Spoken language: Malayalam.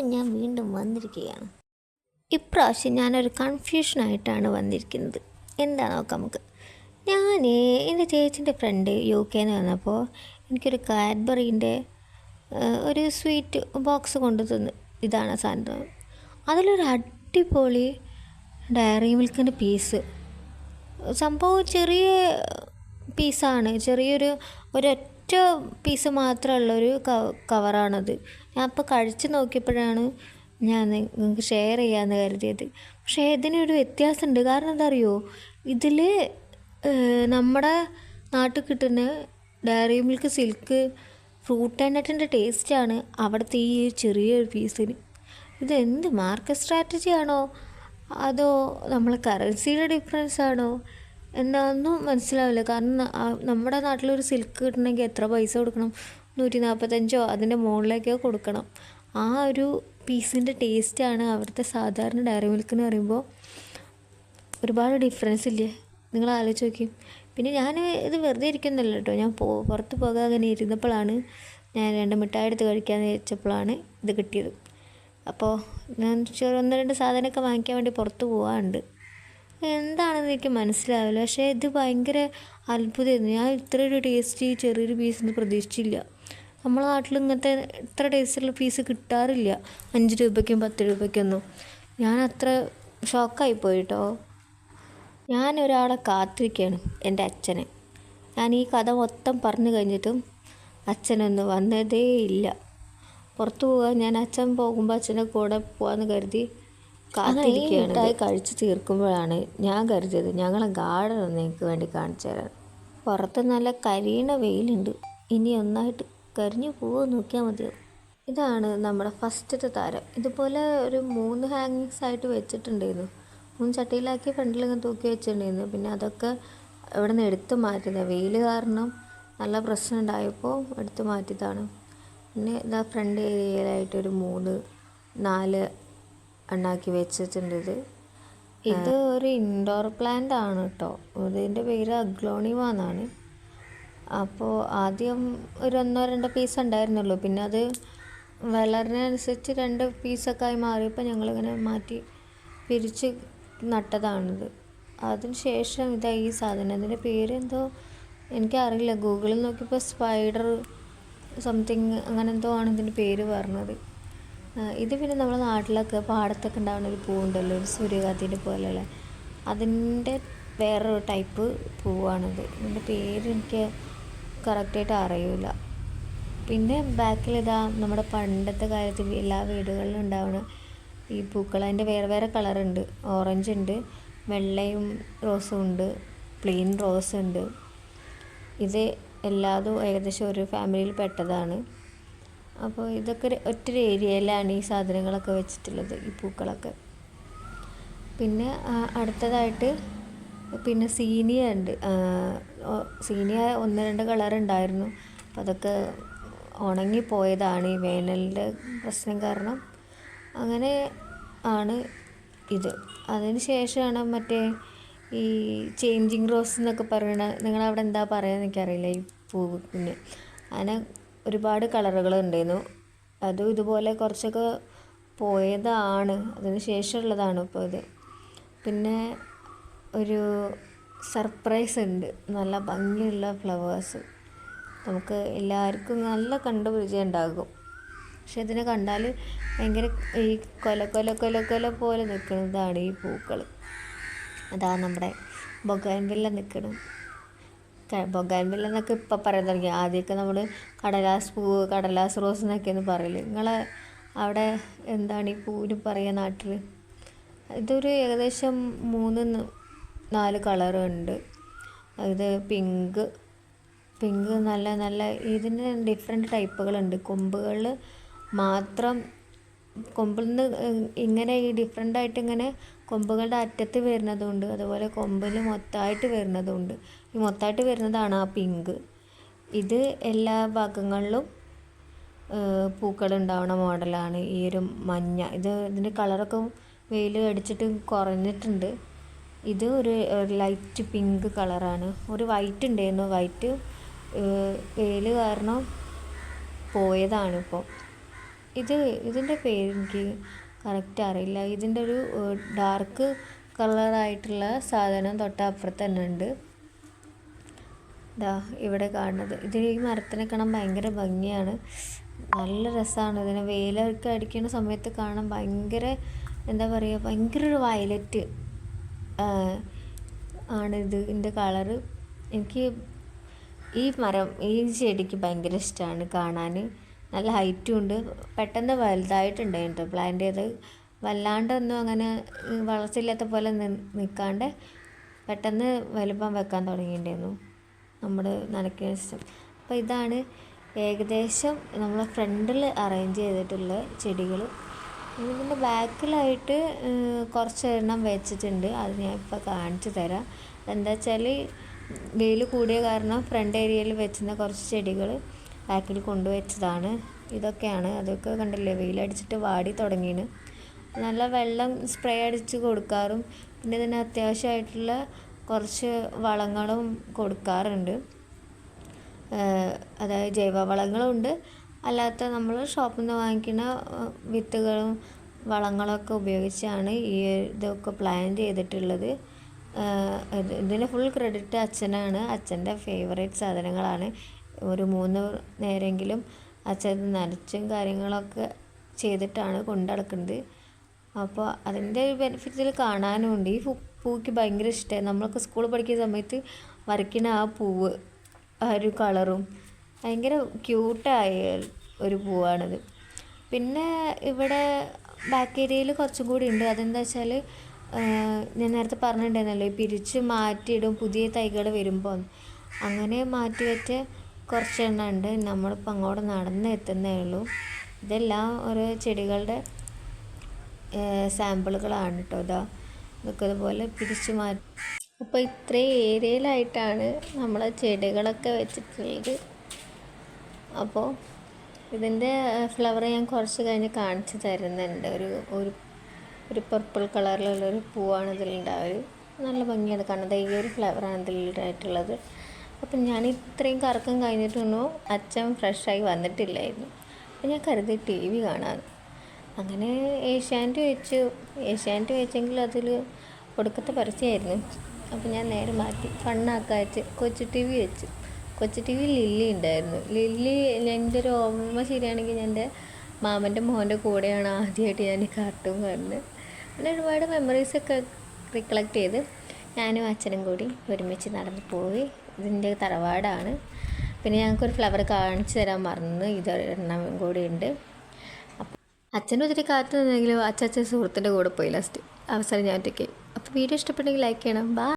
അപ്പം ഞാൻ വീണ്ടും വന്നിരിക്കുകയാണ്. ഇപ്രാവശ്യം ഞാനൊരു കൺഫ്യൂഷനായിട്ടാണ് വന്നിരിക്കുന്നത്. എന്താ നോക്കാം നമുക്ക്. ഞാൻ എന്റെ ചേച്ചിന്റെ ഫ്രണ്ട് യു കെന്ന് വന്നപ്പോൾ എനിക്കൊരു കാഡ്ബറിന്റെ ഒരു സ്വീറ്റ് ബോക്സ് കൊണ്ടു തന്നു ഇതാണ് സാധനം. അതിലൊരു അടിപൊളി ഡയറി മിൽക്കിന്റെ പീസ് സംഭവം ചെറിയ പീസാണ് ചെറിയൊരു ഒരൊറ്റ പീസ് മാത്രമുള്ളൊരു കവറാണത് ഞാൻ അപ്പോൾ കഴിച്ച് നോക്കിയപ്പോഴാണ് ഞാൻ നിങ്ങൾക്ക് ഷെയർ ചെയ്യാമെന്ന് കരുതിയത്. പക്ഷേ ഇതിനൊരു വ്യത്യാസമുണ്ട്. കാരണം എന്താ അറിയോ ഇതിൽ നമ്മുടെ നാട്ടിൽ കിട്ടുന്ന Dairy Milk Silk fruit and നട്ടിന്റെ ടേസ്റ്റാണ് അവിടുത്തെ ഈ ചെറിയൊരു പീസിന് ഇത് എന്ത് മാർക്കറ്റ് സ്ട്രാറ്റജി ആണോ? അതോ നമ്മളെ കറൻസിയുടെ ഡിഫറൻസ് ആണോ? എന്താണെന്നും മനസ്സിലാവില്ല. കാരണം നമ്മുടെ നാട്ടിലൊരു സിൽക്ക് കിട്ടണമെങ്കിൽ എത്ര പൈസ കൊടുക്കണം? നൂറ്റി നാൽപ്പത്തഞ്ചോ അതിന്റെ മുകളിലേക്കോ കൊടുക്കണം. ആ ഒരു പീസിന്റെ ടേസ്റ്റാണ് അവിടുത്തെ സാധാരണ ഡയറി മിൽക്ക് എന്ന് പറയുമ്പോൾ ഒരുപാട് ഡിഫറൻസ് ഇല്ലേ? നിങ്ങൾ ആലോചിച്ച് നോക്കി. പിന്നെ ഞാൻ ഇത് വെറുതെ ഇരിക്കുന്നില്ല കേട്ടോ ഞാൻ പോ പുറത്ത് പോകാൻ അങ്ങനെ ഇരുന്നപ്പോഴാണ് ഞാൻ രണ്ട് മിഠായി എടുത്ത് കഴിക്കാമെന്ന് വെച്ചപ്പോഴാണ് ഇത് കിട്ടിയത്. അപ്പോൾ ഞാൻ ഒന്ന് രണ്ട് സാധനമൊക്കെ വാങ്ങിക്കാൻ വേണ്ടി പുറത്ത് പോകാറുണ്ട് എന്താണെന്ന് എനിക്ക് മനസ്സിലാവില്ല. പക്ഷേ ഇത് ഭയങ്കര അത്ഭുതമായിരുന്നു. ഞാൻ ഇത്ര ഒരു ടേസ്റ്റ് ചെറിയൊരു പീസിന് പ്രതീക്ഷിച്ചില്ല. നമ്മളെ നാട്ടിൽ ഇങ്ങനത്തെ ഇത്ര ടേസ്റ്റുള്ള പീസ് കിട്ടാറില്ല. അഞ്ച് രൂപയ്ക്കും പത്ത് രൂപയ്ക്കൊന്നും ഞാൻ അത്ര ഷോക്കായി പോയിട്ടോ. ഞാൻ ഒരാളെ കാത്തിരിക്കുകയാണ് എന്റെ അച്ഛനെ. ഞാൻ ഈ കഥ മൊത്തം പറഞ്ഞു കഴിഞ്ഞിട്ടും അച്ഛനൊന്നും വന്നതേ ഇല്ല. പുറത്തു പോകാൻ ഞാൻ അച്ഛൻ പോകുമ്പോൾ അച്ഛന്റെ കൂടെ പോകാമെന്ന് കരുതി കാത്തിരിക്കുകയാണ്. മിഠായി കഴിച്ചു തീർക്കുമ്പോഴാണ് ഞാൻ കരുതിയത് ഞങ്ങളെ ഗാർഡൻ എനിക്ക് വേണ്ടി കാണിച്ചു തരാൻ. പുറത്ത് നല്ല കരിയണ വെയിലുണ്ട്. ഇനി ഒന്നായിട്ട് കരിഞ്ഞു പോവുക നോക്കിയാൽ മതിയോ? ഇതാണ് നമ്മുടെ ഫസ്റ്റത്തെ താരം. ഇതുപോലെ ഒരു മൂന്ന് ഹാങ്ങിങ്സ് ആയിട്ട് വെച്ചിട്ടുണ്ടായിരുന്നു. മൂന്ന് ചട്ടിയിലാക്കി ഇങ്ങനെ തൂക്കി വെച്ചിട്ടുണ്ടായിരുന്നു. പിന്നെ അതൊക്കെ ഇവിടെ നിന്ന് എടുത്തു മാറ്റിയതാണ് വെയിൽ കാരണം നല്ല പ്രശ്നം ഉണ്ടായപ്പോൾ എടുത്തു മാറ്റിയതാണ്. പിന്നെ ഇതാ ഫ്രണ്ട് ഏരിയയിലായിട്ട് ഒരു മൂന്ന് നാല് എണ്ണാക്കി വെച്ചിട്ടുണ്ട് ഇത്. ഇത് ഒരു ഇൻഡോർ പ്ലാന്റ് ആണ് കേട്ടോ ഇതിന്റെ പേര് അഗ്ലോണിമ എന്നാണ് അപ്പോൾ ആദ്യം ഒരു ഒന്നോ രണ്ടോ പീസ് ഉണ്ടായിരുന്നുള്ളൂ. പിന്നെ അത് വളരുന്നതനുസരിച്ച് രണ്ട് പീസൊക്കെ ആയി മാറിയപ്പോൾ ഞങ്ങളിങ്ങനെ മാറ്റി പിരിച്ച് നട്ടതാണിത്. അതിന് ശേഷം ഇതാ ഈ സാധനം. അതിന്റെ പേരെന്തോ എനിക്കറിയില്ല. ഗൂഗിളിൽ നോക്കിയപ്പോൾ സ്പൈഡർ സംതിങ് അങ്ങനെ എന്തോ ആണ് ഇതിന്റെ പേര് പറഞ്ഞത്. ഇത് പിന്നെ നമ്മുടെ നാട്ടിലൊക്കെ പാടത്തൊക്കെ ഉണ്ടാകുന്ന ഒരു പൂവുണ്ടല്ലോ ഒരു സൂര്യകാന്തിന്റെ പോലെയുള്ള. അതിന്റെ വേറൊരു ടൈപ്പ് പൂവാണിത്. ഇതിന്റെ പേര് എനിക്ക് കറക്റ്റായിട്ട് അറിയില്ല പിന്നെ ബാക്കിൽ ഇതാ നമ്മുടെ പണ്ടത്തെ കാലത്ത് എല്ലാ വീടുകളിലും ഉണ്ടാവുന്ന ഈ പൂക്കൾ അതിന്റെ വേറെ വേറെ കളറുണ്ട്. ഓറഞ്ച് ഉണ്ട് വെള്ളയും റോസും ഉണ്ട് പ്ലെയിൻ റോസ് ഉണ്ട്. ഇത് എല്ലാതും ഏകദേശം ഒരു ഫാമിലിയിൽ പെട്ടതാണ്. അപ്പോൾ ഇതൊക്കെ ഒറ്റൊരു ഏരിയയിലാണ് ഈ സാധനങ്ങളൊക്കെ വെച്ചിട്ടുള്ളത് ഈ പൂക്കളൊക്കെ. പിന്നെ അടുത്തതായിട്ട് പിന്നെ സീനിയ ഉണ്ട്. സീനിയ ഒന്ന് രണ്ട് കളർ ഉണ്ടായിരുന്നു. അപ്പോൾ അതൊക്കെ ഉണങ്ങിപ്പോയതാണ് ഈ വേനലിന്റെ പ്രശ്നം കാരണം. അങ്ങനെ ആണ് ഇത്. അതിന് ശേഷമാണ് മറ്റേ ഈ ചേഞ്ചിങ് റോസ് എന്നൊക്കെ പറയണ നിങ്ങളവിടെ എന്താ പറയുക എനിക്കറിയില്ല ഈ പൂവിന്. അങ്ങനെ ഒരുപാട് കളറുകൾ ഉണ്ടായിരുന്നു അതും ഇതുപോലെ കുറച്ചൊക്കെ പോയതാണ്. അതിന് ശേഷമുള്ളതാണ് ഇപ്പോൾ ഇത്. പിന്നെ ഒരു സർപ്രൈസ് ഉണ്ട്. നല്ല ഭംഗിയുള്ള ഫ്ലവേഴ്സ് നമുക്ക് എല്ലാവർക്കും നല്ല കണ്ടുപരിചയം ഉണ്ടാകും. പക്ഷെ ഇതിനെ കണ്ടാൽ ഭയങ്കര ഈ കൊല കൊല കൊല കൊല പോലെ നിൽക്കുന്നതാണ് ഈ പൂക്കൾ. അതാ നമ്മുടെ ബൊഗാൻവില്ല നിൽക്കണം ബൊഗാൻവില്ല എന്നൊക്കെ ഇപ്പം പറയാൻ തുടങ്ങി ആദ്യമൊക്കെ നമ്മൾ കടലാസ് പൂവ് കടലാസ് റോസ് എന്നൊക്കെയാണ് പറയൽ. നിങ്ങളെ അവിടെ എന്താണ് ഈ പൂവിന് പറയുക നാട്ടിൽ ഇതൊരു ഏകദേശം മൂന്ന് നാല് കളറുണ്ട് ഇത് പിങ്ക് പിങ്ക് നല്ല നല്ല ഇതിന് ഡിഫറെന്റ് ടൈപ്പുകളുണ്ട് കൊമ്പുകളിൽ മാത്രം കൊമ്പിൽ നിന്ന് ഇങ്ങനെ ഈ ഡിഫറെന്റ് ആയിട്ട് ഇങ്ങനെ കൊമ്പുകളുടെ അറ്റത്ത് വരുന്നതുണ്ട്. അതുപോലെ കൊമ്പിൽ മൊത്തമായിട്ട് വരുന്നതുണ്ട്. ഈ മൊത്തമായിട്ട് വരുന്നതാണ് ആ പിങ്ക് ഇത് എല്ലാ ഭാഗങ്ങളിലും പൂക്കൾ ഉണ്ടാവുന്ന മോഡലാണ് ഈ ഒരു മഞ്ഞ ഇത് ഇതിന്റെ കളറൊക്കെ വെയിൽ അടിച്ചിട്ട് കുറഞ്ഞിട്ടുണ്ട്. ഇത് ഒരു ലൈറ്റ് പിങ്ക് കളറാണ് ഒരു വൈറ്റ് ഉണ്ടായിരുന്നു. വൈറ്റ് വെയിൽ കാരണം പോയതാണ് ഇപ്പോൾ ഇത് ഇതിന്റെ പേര് എനിക്ക് കറക്റ്റ് അറിയില്ല. ഇതിന്റെ ഒരു ഡാർക്ക് കളറായിട്ടുള്ള സാധനം തൊട്ടപ്പുറത്ത് തന്നെ ഉണ്ട്. ഇതാ ഇവിടെ കാണുന്നത്. ഇത് ഈ മരത്തിനെ കാണാൻ ഭയങ്കര ഭംഗിയാണ്. നല്ല രസമാണ് ഇതിനെ. വെയിലൊക്കെ അടിക്കുന്ന സമയത്ത് കാണാൻ ഭയങ്കര എന്താ പറയുക ഭയങ്കര ഒരു വയലറ്റ് ആണ് ഇത്. ഇതിന്റെ കളറ് എനിക്ക് ഈ മരം ഈ ചെടിക്ക് ഭയങ്കര ഇഷ്ടമാണ് കാണാൻ. നല്ല ഹൈറ്റും ഉണ്ട്. പെട്ടെന്ന് വലുതായിട്ടുണ്ടായിരുന്നു കേട്ടോ പ്ലാന്റ് ചെയ്ത് വല്ലാണ്ടൊന്നും അങ്ങനെ വളർച്ചയില്ലാത്ത പോലെ നിൽക്കാണ്ട് പെട്ടെന്ന് വലുപ്പം വെക്കാൻ തുടങ്ങിയിട്ടുണ്ടായിരുന്നു. നമ്മൾ നനയ്ക്കുന്ന അപ്പോൾ ഇതാണ് ഏകദേശം നമ്മൾ ഫ്രണ്ടിൽ അറേഞ്ച് ചെയ്തിട്ടുള്ള ചെടികൾ ഇതിന്റെ ബാക്കിലായിട്ട് കുറച്ച് എണ്ണം വെച്ചിട്ടുണ്ട്. അത് ഞാൻ ഇപ്പോൾ കാണിച്ചു തരാം. എന്താ വെച്ചാൽ വെയിൽ കൂടിയ കാരണം ഫ്രണ്ട് ഏരിയയിൽ വെച്ചിരുന്ന കുറച്ച് ചെടികൾ ബാക്കിൽ കൊണ്ടുവച്ചതാണ്. ഇതൊക്കെയാണ്. അതൊക്കെ കണ്ടില്ലേ? വെയിലടിച്ചിട്ട് വാടി തുടങ്ങിയാണ് നല്ല വെള്ളം സ്പ്രേ അടിച്ച് കൊടുക്കാറും. പിന്നെ ഇതിന് അത്യാവശ്യമായിട്ടുള്ള കുറച്ച് വളങ്ങളും കൊടുക്കാറുണ്ട്. അതായത് ജൈവവളങ്ങളുണ്ട്. അല്ലാത്ത നമ്മൾ ഷോപ്പിൽ നിന്ന് വാങ്ങിക്കുന്ന വിത്തുകളും വളങ്ങളൊക്കെ ഉപയോഗിച്ചാണ് ഈ ഇതൊക്കെ പ്ലാൻ ചെയ്തിട്ടുള്ളത്. ഇതിന് ഫുൾ ക്രെഡിറ്റ് അച്ഛനാണ്. അച്ഛന്റെ ഫേവറേറ്റ് സാധനങ്ങളാണ്. ഒരു മൂന്ന് നേരമെങ്കിലും അച്ഛൻ നനച്ചും കാര്യങ്ങളൊക്കെ ചെയ്തിട്ടാണ് കൊണ്ടു അപ്പോൾ അതിന്റെ ഒരു ബെനിഫിറ്റ്സിൽ കാണാനും ഉണ്ട് ഈ പൂക്ക് ഭയങ്കര ഇഷ്ടമായി നമ്മളൊക്കെ സ്കൂളിൽ പഠിക്കുന്ന സമയത്ത് വരയ്ക്കുന്ന ആ പൂവ് ആ ഒരു കളറും ഭയങ്കര ക്യൂട്ടായ ഒരു പൂവാണിത്. പിന്നെ ഇവിടെ ബാക്ക് ഏരിയയിൽ കുറച്ചും കൂടി ഉണ്ട്. അതെന്താ വെച്ചാൽ ഞാൻ നേരത്തെ പറഞ്ഞിട്ടുണ്ടായിരുന്നല്ലോ പിരിച്ച് മാറ്റിയിടും പുതിയ തൈകൾ വരുമ്പോൾ അങ്ങനെ മാറ്റി വെച്ച കുറച്ചെണ്ണം ഉണ്ട് നമ്മളിപ്പോൾ അങ്ങോട്ട് നടന്ന് എത്തുന്നേ ഉള്ളൂ. ഇതെല്ലാം ഒരു ചെടികളുടെ സാമ്പിളുകളാണ് കേട്ടോ ഇതാ. ഇതൊക്കെ ഇതുപോലെ പിരിച്ചു മാറ്റി അപ്പോൾ ഇത്രയും ഏരിയയിലായിട്ടാണ് നമ്മൾ ചെടികളൊക്കെ വെച്ചിട്ടുള്ളത്. അപ്പോൾ ഇതിന്റെ ഫ്ലവർ ഞാൻ കുറച്ച് കഴിഞ്ഞ് കാണിച്ചു തരുന്നുണ്ട്. ഒരു ഒരു ഒരു പർപ്പിൾ കളറിലുള്ളൊരു പൂവാണ് ഇതിലുണ്ടാവുക നല്ല ഭംഗിയാണ് കാണുന്നത്. ഈ ഒരു ഫ്ലവറാണ് ഇതിലായിട്ടുള്ളത് അപ്പം ഞാൻ ഇത്രയും കറക്കം കഴിഞ്ഞിട്ടൊന്നും അച്ഛൻ ഫ്രഷായി വന്നിട്ടില്ലായിരുന്നു. അപ്പം ഞാൻ കരുതി ടി വി കാണാൻ. അങ്ങനെ ഏഷ്യാനെറ്റ് വെച്ചു. ഏഷ്യാനെറ്റ് വെച്ചെങ്കിൽ അതിൽ ഒടുക്കത്തെ പരസ്യമായിരുന്നു. അപ്പം ഞാൻ നേരെ മാറ്റി. ഫണ്ണാക്കാച്ച് കൊച്ചു ടി വി വെച്ചു. കൊച്ചു ടി വി ലില്ലി ഉണ്ടായിരുന്നു. ലില്ലി എന്റെ ഒരു ഓർമ്മ ശരിയാണെങ്കിൽ എന്റെ മാമന്റെ മോന്റെ കൂടെയാണ് ആദ്യമായിട്ട് ഞാൻ കാർട്ടൂൺ കാണുന്നത് അങ്ങനെ ഒരുപാട് മെമ്മറീസൊക്കെ റിക്കളക്ട് ചെയ്ത് ഞാനും അച്ഛനും കൂടി ഒരുമിച്ച് നടന്നു പോയി. ഇതിന്റെ തറവാടാണ്. പിന്നെ ഞങ്ങൾക്കൊരു ഫ്ലവർ കാണിച്ചു തരാൻ മറന്നു. ഇതൊരെണ്ണം കൂടി ഉണ്ട്. അച്ഛനും ഒത്തിരി കാത്തു നിന്നെങ്കിലും അച്ഛൻ സുഹൃത്തിന്റെ കൂടെ പോയി ലാസ്റ്റ് അവസാനം ഞാൻ ഒറ്റയ്ക്ക് അപ്പോൾ വീഡിയോ ഇഷ്ടപ്പെട്ടെങ്കിൽ ലൈക്ക് ചെയ്യണം. ബാ